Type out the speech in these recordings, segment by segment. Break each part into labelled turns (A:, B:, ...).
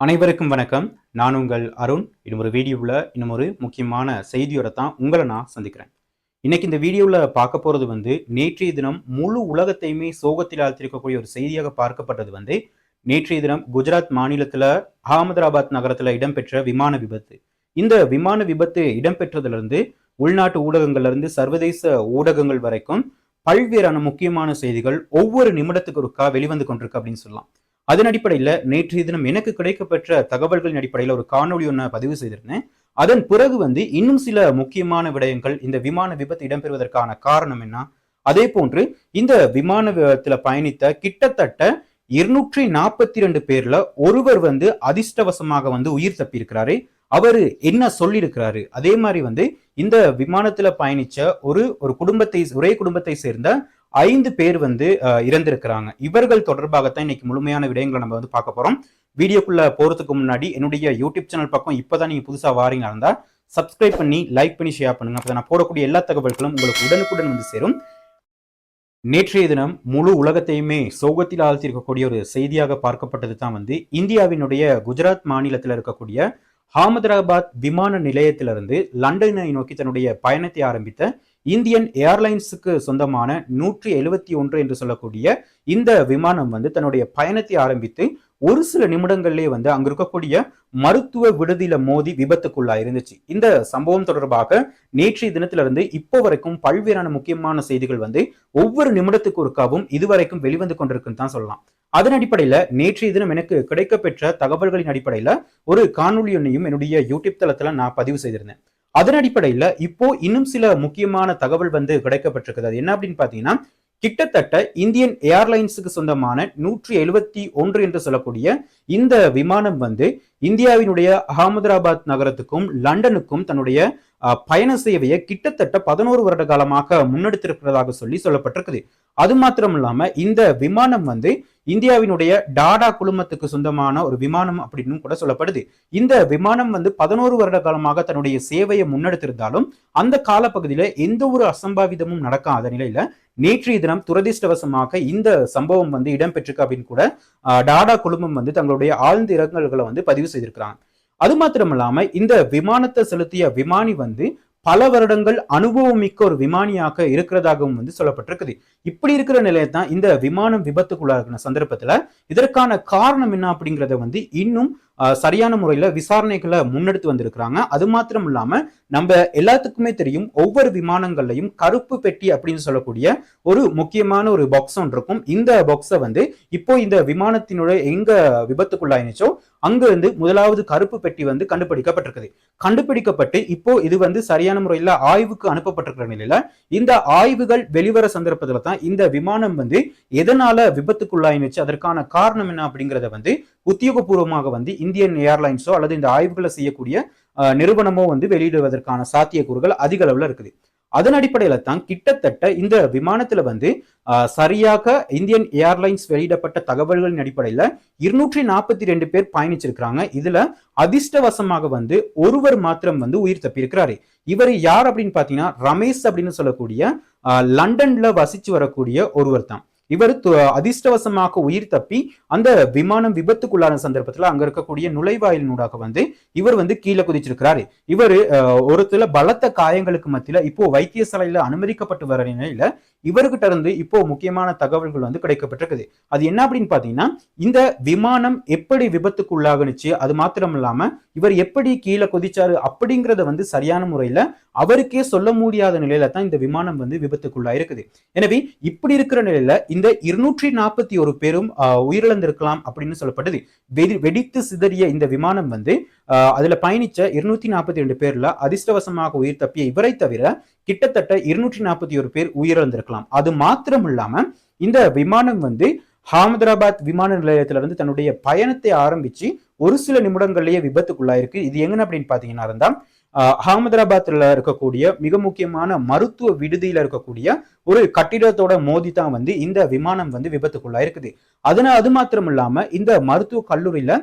A: அனைவருக்கும் வணக்கம். நான் உங்கள் அருண். இன்னும் ஒரு வீடியோவில் இன்னும் ஒரு முக்கியமான செய்தியோட தான் உங்களை நான் சந்திக்கிறேன். இன்னைக்கு இந்த வீடியோவில் பார்க்க போகிறது வந்து நேற்றைய தினம் முழு உலகத்தையுமே சோகத்தில் ஆழ்த்திருக்கக்கூடிய ஒரு செய்தியாக பார்க்கப்பட்டது வந்து நேற்றைய தினம் குஜராத் மாநிலத்தில் அகமதாபாத் நகரத்தில் இடம்பெற்ற விமான விபத்து. இந்த விமான விபத்து இடம்பெற்றதுலேருந்து உள்நாட்டு ஊடகங்கள்ல இருந்து சர்வதேச ஊடகங்கள் வரைக்கும் பல்வேறான முக்கியமான செய்திகள் ஒவ்வொரு நிமிடத்துக்கு ஒருக்கா வெளிவந்து கொண்டிருக்கு அப்படின்னு சொல்லலாம். அதன் அடிப்படையில் நேற்றைய தினம் எனக்கு கிடைக்கப்பெற்ற தகவல்களின் அடிப்படையில் ஒரு காணொலி ஒன்று பதிவு செய்திருந்தேன். அதன் பிறகு வந்து இன்னும் சில முக்கியமான விடயங்கள் இந்த விமான விபத்து இடம்பெறுவதற்கான காரணம் என்ன? அதே போன்று இந்த விமான விபத்துல பயணித்த கிட்டத்தட்ட இருநூற்றி நாற்பத்தி ரெண்டு பேர்ல ஒருவர் வந்து அதிர்ஷ்டவசமாக வந்து உயிர் தப்பியிருக்கிறாரு. அவரு என்ன சொல்லியிருக்கிறாரு? அதே மாதிரி வந்து இந்த விமானத்துல பயணிச்ச ஒரு ஒரு குடும்பத்தை ஒரே குடும்பத்தை சேர்ந்த ஐந்து பேர் வந்து இறந்திருக்கிறாங்க. இவர்கள் தொடர்பாகத்தான் இன்னைக்கு முழுமையான விடயங்களை நம்ம வந்து பார்க்க போறோம். வீடியோக்குள்ள போறதுக்கு முன்னாடி என்னுடைய யூடியூப் சேனல் பக்கம் இப்போதான் நீங்க புதுசா வாரீங்களா இருந்தா சப்ஸ்கிரைப் பண்ணி லைக் பண்ணி ஷேர் பண்ணுங்க. அப்போ நான் போடக்கூடிய எல்லா தகவல்களும் உங்களுக்கு உடனுக்குடன் வந்து சேரும். நேற்றைய தினம் முழு உலகத்தையுமே சோகத்தில் ஆழ்த்தியிருக்கக்கூடிய ஒரு செய்தியாக பார்க்கப்பட்டது தான் வந்து இந்தியாவினுடைய குஜராத் மாநிலத்தில் இருக்கக்கூடிய அகமதாபாத் விமான நிலையத்திலிருந்து லண்டனை நோக்கி தன்னுடைய பயணத்தை ஆரம்பித்த இந்தியன் ஏர்லைன்ஸுக்கு சொந்தமான நூற்றி எழுபத்தி ஒன்று என்று சொல்லக்கூடிய இந்த விமானம் வந்து தன்னுடைய பயணத்தை ஆரம்பித்து ஒரு சில நிமிடங்கள்லேயே வந்து அங்க இருக்கக்கூடிய மருத்துவ விடுதியில மோதி விபத்துக்குள்ளா இருந்துச்சு. இந்த சம்பவம் தொடர்பாக நேற்றைய தினத்திலிருந்து இப்போ வரைக்கும் பல்வேறான முக்கியமான செய்திகள் வந்து ஒவ்வொரு நிமிடத்துக்கு ஒருக்காவும் இதுவரைக்கும் வெளிவந்து கொண்டிருக்குன்னு தான் சொல்லலாம். அதன் அடிப்படையில நேற்றைய தினம் எனக்கு கிடைக்கப்பெற்ற தகவல்களின் அடிப்படையில ஒரு காணொலி ஒன்றையும் என்னுடைய யூடியூப் தளத்துல நான் பதிவு செய்திருந்தேன். அதன் அடிப்படையில இப்போ இன்னும் சில முக்கியமான தகவல் வந்து கிடைக்கப்பட்டிருக்குது. அது என்ன அப்படின்னு பாத்தீங்கன்னா கிட்டத்தட்ட இந்தியன் ஏர்லைன்ஸுக்கு சொந்தமான நூற்றி எழுபத்தி ஒன்று என்று சொல்லக்கூடிய இந்த விமானம் வந்து இந்தியாவினுடைய அகமதாபாத் நகரத்துக்கும் லண்டனுக்கும் தன்னுடைய பயண சேவையை கிட்டத்தட்ட பதினோரு வருட காலமாக முன்னெடுத்திருக்கிறதாக சொல்லி சொல்லப்பட்டிருக்குது. அது மாத்திரம் இல்லாம இந்த விமானம் வந்து இந்தியாவினுடைய டாடா குழுமத்துக்கு சொந்தமான ஒரு விமானம் அப்படின்னு கூட சொல்லப்படுது. இந்த விமானம் வந்து பதினோரு வருட காலமாக தன்னுடைய சேவையை முன்னெடுத்திருந்தாலும் அந்த காலப்பகுதியில எந்த ஒரு அசம்பாவிதமும் நடக்காத நிலையில நேற்றைய தினம் துரதிர்ஷ்டவசமாக இந்த சம்பவம் வந்து இடம்பெற்றிருக்கு அப்படின்னு கூட டாடா குழுமம் வந்து தங்களுடைய ஆழ்ந்த இரங்கல்களை வந்து பதிவு செய்திருக்கிறாங்க. அது மாத்திரமில்லாம இந்த விமானத்தை செலுத்திய விமானி வந்து பல வருடங்கள் அனுபவம் மிக்க ஒரு விமானியாக இருக்கிறதாகவும் வந்து சொல்லப்பட்டிருக்குது. இப்படி இருக்கிற நிலையை தான் இந்த விமானம் விபத்துக்குள்ளாகின சந்தர்ப்பத்துல இதற்கான காரணம் என்ன அப்படிங்கிறத வந்து இன்னும் சரியான முறையில் விசாரணைகளை முன்னெடுத்து வந்திருக்கிறாங்க. அது மாத்திரம் இல்லாம நம்ம எல்லாத்துக்குமே தெரியும் ஒவ்வொரு விமானங்கள்லையும் கருப்பு பெட்டி அப்படின்னு சொல்லக்கூடிய ஒரு முக்கியமான ஒரு பாக்ஸ் ஒன்று இருக்கும். இந்த பாக்ஸை வந்து இப்போ இந்த விமானத்தினுடைய எங்க விபத்துக்குள்ளாயினுச்சோ அங்க வந்து முதலாவது கருப்பு பெட்டி வந்து கண்டுபிடிக்கப்பட்டிருக்குது. கண்டுபிடிக்கப்பட்டு இப்போ இது வந்து சரியான முறையில் ஆய்வுக்கு அனுப்பப்பட்டிருக்கிற நிலையில இந்த ஆய்வுகள் வெளிவர சந்தர்ப்பத்தில் தான் இந்த விமானம் வந்து எதனால விபத்துக்குள்ளாயினுச்சு அதற்கான காரணம் என்ன அப்படிங்கிறத வந்து உத்தியோகபூர்வமாக வந்து இந்தியன் ஏர்லைன்ஸோ அல்லது இந்த ஆய்வுகளை செய்யக்கூடிய நிறுவனமோ வந்து வெளியிடுவதற்கான சாத்தியக்கூறுகள் அதிக அளவில் இருக்குது. அதன் அடிப்படையில தான் கிட்டத்தட்ட இந்த விமானத்துல வந்து சரியாக இந்தியன் ஏர்லைன்ஸ் வெளியிடப்பட்ட தகவல்களின் அடிப்படையில இருநூற்றி நாற்பத்தி ரெண்டு பேர் பயணிச்சிருக்கிறாங்க. இதுல அதிர்ஷ்டவசமாக வந்து ஒருவர் மாத்திரம் வந்து உயிர் தப்பியிருக்கிறாரு. இவர் யார் அப்படின்னு பாத்தீங்கன்னா ரமேஷ் அப்படின்னு சொல்லக்கூடிய லண்டன்ல வசிச்சு வரக்கூடிய ஒருவர் தான். இவர் அதிர்ஷ்டவசமாக உயிர் தப்பி அந்த விமானம் விபத்துக்குள்ளான சந்தர்ப்பத்துல அங்க இருக்கக்கூடிய நுழைவாயிலினூடாக வந்து இவர் வந்து கீழே குதிச்சிருக்கிறாரு. இவர் ஒருத்துல பலத்த காயங்களுக்கு மத்தியில இப்போ வைத்தியசாலையில அனுமதிக்கப்பட்டு வர நிலையில இவர்கிட்ட இருந்து இப்போ முக்கியமான தகவல்கள் வந்து கிடைக்கப்பட்டிருக்குது. அது என்ன அப்படின்னு பாத்தீங்கன்னா இந்த விமானம் எப்படி விபத்துக்குள்ளாகுனுச்சு அது மாத்திரம் இல்லாம இவர் எப்படி கீழே கொதிச்சாரு அப்படிங்கிறத வந்து சரியான முறையில அவருக்கே சொல்ல முடியாத நிலையில தான் இந்த விமானம் வந்து விபத்துக்குள்ளா இருக்குது எனவே இப்படி இருக்கிற நிலையில இந்த இருநூற்றி நாற்பத்தி ஒரு பேரும் ஆஹ், உயிரிழந்திருக்கலாம் அப்படின்னு சொல்லப்பட்டது. வெடி வெடித்து சிதறிய இந்த விமானம் வந்து ஆஹ், அதுல பயணிச்ச இருநூத்தி நாற்பத்தி ரெண்டு பேர்ல அதிர்ஷ்டவசமாக உயிர் தப்பிய இவரை தவிர கிட்டத்தட்ட இருநூற்றி நாற்பத்தி ஒரு பேர் உயிரிழந்திருக்கலாம். அது மாத்திரம் இல்லாம இந்த விமானம் வந்து அகமதாபாத் விமான நிலையத்துல இருந்து தன்னுடைய பயணத்தை ஆரம்பிச்சு ஒரு சில நிமிடங்கள்லேயே விபத்துக்குள்ளாயிருக்கு. இது எங்கன்னு அப்படின்னு பார்த்தீங்கன்னா இருந்தால் ஆஹ், இருக்கக்கூடிய மிக முக்கியமான மருத்துவ விடுதியில இருக்கக்கூடிய ஒரு கட்டிடத்தோட மோதி தான் வந்து இந்த விமானம் வந்து விபத்துக்குள்ளாயிருக்குது. அதனால் அது மாத்திரம் இல்லாமல் இந்த மருத்துவ கல்லூரியில்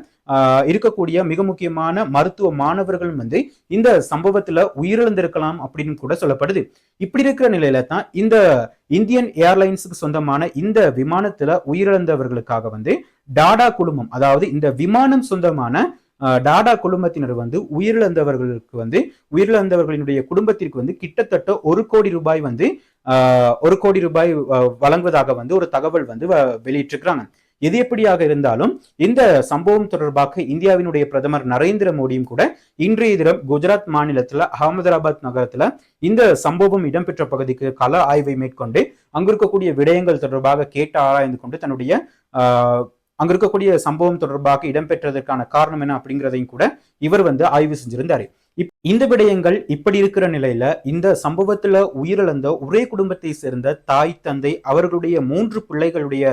A: இருக்கக்கூடிய மிக முக்கியமான மருத்துவ மாணவர்களும் வந்து இந்த சம்பவத்தில் உயிரிழந்திருக்கலாம் அப்படின்னு கூட சொல்லப்படுது. இப்படி இருக்கிற நிலையில தான் இந்த இந்தியன் ஏர்லைன்ஸுக்கு சொந்தமான இந்த விமானத்தில் உயிரிழந்தவர்களுக்காக வந்து டாடா குழுமம் அதாவது இந்த விமானம் சொந்தமான டாடா குழுமத்தினர் வந்து உயிரிழந்தவர்களுக்கு வந்து உயிரிழந்தவர்களினுடைய குடும்பத்திற்கு வந்து கிட்டத்தட்ட ஒரு கோடி ரூபாய் வந்து ஒரு கோடி ரூபாய் வழங்குவதாக வந்து ஒரு தகவல் வந்து வ- வெளியிட்டிருக்கிறாங்க. எது எப்படியாக இருந்தாலும் இந்த சம்பவம் தொடர்பாக இந்தியாவினுடைய பிரதமர் நரேந்திர மோடியும் கூட இன்றைய தினம் குஜராத் மாநிலத்துல அகமதாபாத் நகரத்துல இந்த சம்பவம் இடம்பெற்ற பகுதிக்கு கள ஆய்வை மேற்கொண்டு அங்கிருக்கக்கூடிய விடயங்கள் தொடர்பாக கேட்டு ஆராய்ந்து கொண்டு தன்னுடைய அங்க இருக்கக்கூடிய சம்பவம் தொடர்பாக இடம்பெற்றதற்கான காரணம் என்ன அப்படிங்கிறதையும் கூட இவர் வந்து ஆய்வு செஞ்சிருந்தாரு. இப்- இந்த விடயங்கள் இப்படி இருக்கிற நிலையில இந்த சம்பவத்துல உயிரிழந்த ஒரே குடும்பத்தை சேர்ந்த தாய் தந்தை அவர்களுடைய மூன்று பிள்ளைகளுடைய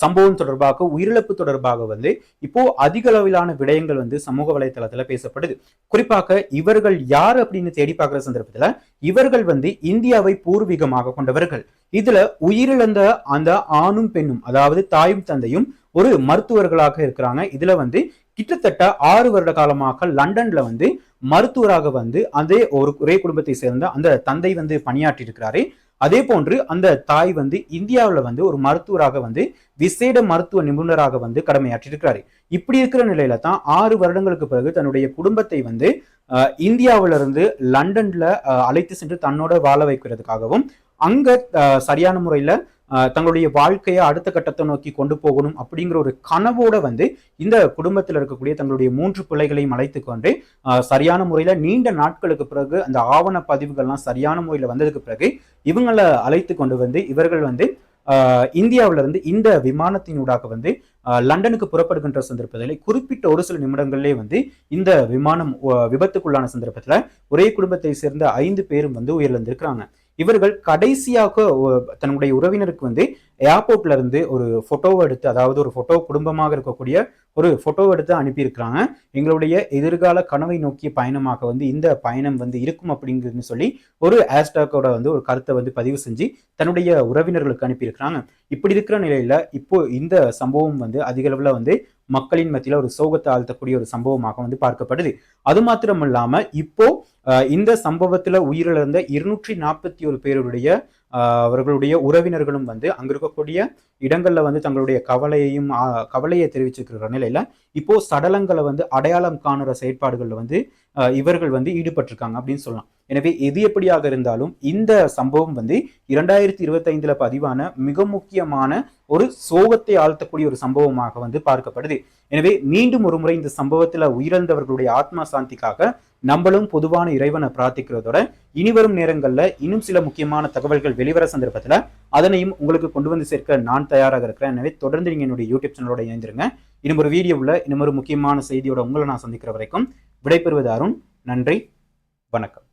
A: சம்பவம் தொடர்பாக உயிரிழப்பு தொடர்பாக வந்து இப்போ அதிக அளவிலான விடயங்கள் வந்து சமூக வலைதளத்துல பேசப்படுது. குறிப்பாக இவர்கள் யார் அப்படின்னு தேடி பார்க்குற சந்தர்ப்பத்துல இவர்கள் வந்து இந்தியாவை பூர்வீகமாக கொண்டவர்கள். இதுல உயிரிழந்த அந்த ஆணும் பெண்ணும் அதாவது தாயும் தந்தையும் ஒரு மருத்துவர்களாக இருக்கிறாங்க. இதுல வந்து கிட்டத்தட்ட ஆறு வருட காலமாக லண்டன்ல வந்து மருத்துவராக வந்து அதே ஒரு ஒரே குடும்பத்தை சேர்ந்த அந்த தந்தை வந்து பணியாற்றி இருக்கிறாரு அதே போன்று அந்த தாய் வந்து இந்தியாவில் வந்து ஒரு மருத்துவராக வந்து விசேட மருத்துவ நிபுணராக வந்து கடமையாற்றிருக்கிறாரு இப்படி இருக்கிற நிலையில தான் ஆறு வருடங்களுக்கு பிறகு தன்னுடைய குடும்பத்தை வந்து இந்தியாவிலிருந்து இருந்து லண்டன்ல அழைத்து சென்று தன்னோட வாழ வைக்கிறதுக்காகவும் அங்க சரியான முறையில தங்களுடைய வாழ்க்கையை அடுத்த கட்டத்தை நோக்கி கொண்டு போகணும் அப்படிங்கிற ஒரு கனவோட வந்து இந்த குடும்பத்தில் இருக்கக்கூடிய தங்களுடைய மூன்று பிள்ளைகளையும் அழைத்து கொண்டு சரியான முறையில் நீண்ட நாட்களுக்கு பிறகு அந்த ஆவண பதிவுகள்லாம் சரியான முறையில் வந்ததுக்கு பிறகு இவங்களை அழைத்து கொண்டு வந்து இவர்கள் வந்து இந்தியாவிலிருந்து இருந்து இந்த விமானத்தினூடாக வந்து லண்டனுக்கு புறப்படுகின்ற சந்தர்ப்பத்தில் குறிப்பிட்ட ஒரு சில நிமிடங்களிலே வந்து இந்த விமானம் விபத்துக்குள்ளான சந்தர்ப்பத்தில் ஒரே குடும்பத்தை சேர்ந்த ஐந்து பேரும் வந்து உயிரிழந்திருக்கிறாங்க. இவர்கள் கடைசியாக தன்னுடைய உறவினருக்கு வந்து ஏர்போர்ட்ல இருந்து ஒரு ஃபோட்டோவை எடுத்து அதாவது ஒரு ஃபோட்டோ குடும்பமாக இருக்கக்கூடிய ஒரு ஃபோட்டோவை எடுத்து அனுப்பியிருக்கிறாங்க. எங்களுடைய எதிர்கால கனவை நோக்கிய பயணமாக வந்து இந்த பயணம் வந்து இருக்கும் அப்படிங்கிறது சொல்லி ஒரு ஹேஷ்டாக்கோட வந்து ஒரு கருத்தை வந்து பதிவு செஞ்சு தன்னுடைய உறவினர்களுக்கு அனுப்பியிருக்கிறாங்க. இப்படி இருக்கிற நிலையில இப்போ இந்த சம்பவம் வந்து அதிக வந்து மக்களின் மத்தியில் ஒரு சோகத்தை ஆழ்த்தக்கூடிய ஒரு சம்பவமாக வந்து பார்க்கப்படுது. அது மாத்திரம் இல்லாம இப்போ இந்த சம்பவத்தில் உயிரிழந்த இருநூற்றி நாற்பத்தி ஒரு பேருடைய அவர்களுடைய உறவினர்களும் வந்து அங்க இருக்கக்கூடிய இடங்கள்ல வந்து தங்களுடைய கவலையையும் கவலையை தெரிவிச்சிருக்கிற நிலையில இப்போ சடலங்களை வந்து அடையாளம் காணுற செயற்பாடுகள்ல வந்து இவர்கள் வந்து ஈடுபட்டிருக்காங்க அப்படின்னு சொல்லலாம். எனவே எது எப்படியாக இருந்தாலும் இந்த சம்பவம் வந்து இரண்டாயிரத்தி இருபத்தி ஐந்துல பதிவான மிக முக்கியமான ஒரு சோகத்தை ஆழ்த்தக்கூடிய ஒரு சம்பவமாக வந்து பார்க்கப்படுது. எனவே மீண்டும் ஒரு முறை இந்த சம்பவத்துல உயிரிழந்தவர்களுடைய ஆத்மா சாந்திக்காக நம்மளும் பொதுவான இறைவனை பிரார்த்திக்கிறதோட இனிவரும் நேரங்களில் இன்னும் சில முக்கியமான தகவல்கள் வெளிவர சந்தர்ப்பத்தில் அதனையும் உங்களுக்கு கொண்டு வந்து சேர்க்க நான் தயாராக இருக்கிறேன். எனவே தொடர்ந்து நீங்கள் என்னுடைய யூடியூப் சேனலோட இணைந்திருங்க. இன்னும் ஒரு வீடியோவில் இன்னும் ஒரு முக்கியமான செய்தியோட உங்களை நான் சந்திக்கிற வரைக்கும் விடைபெறுவது அருண். நன்றி. வணக்கம்.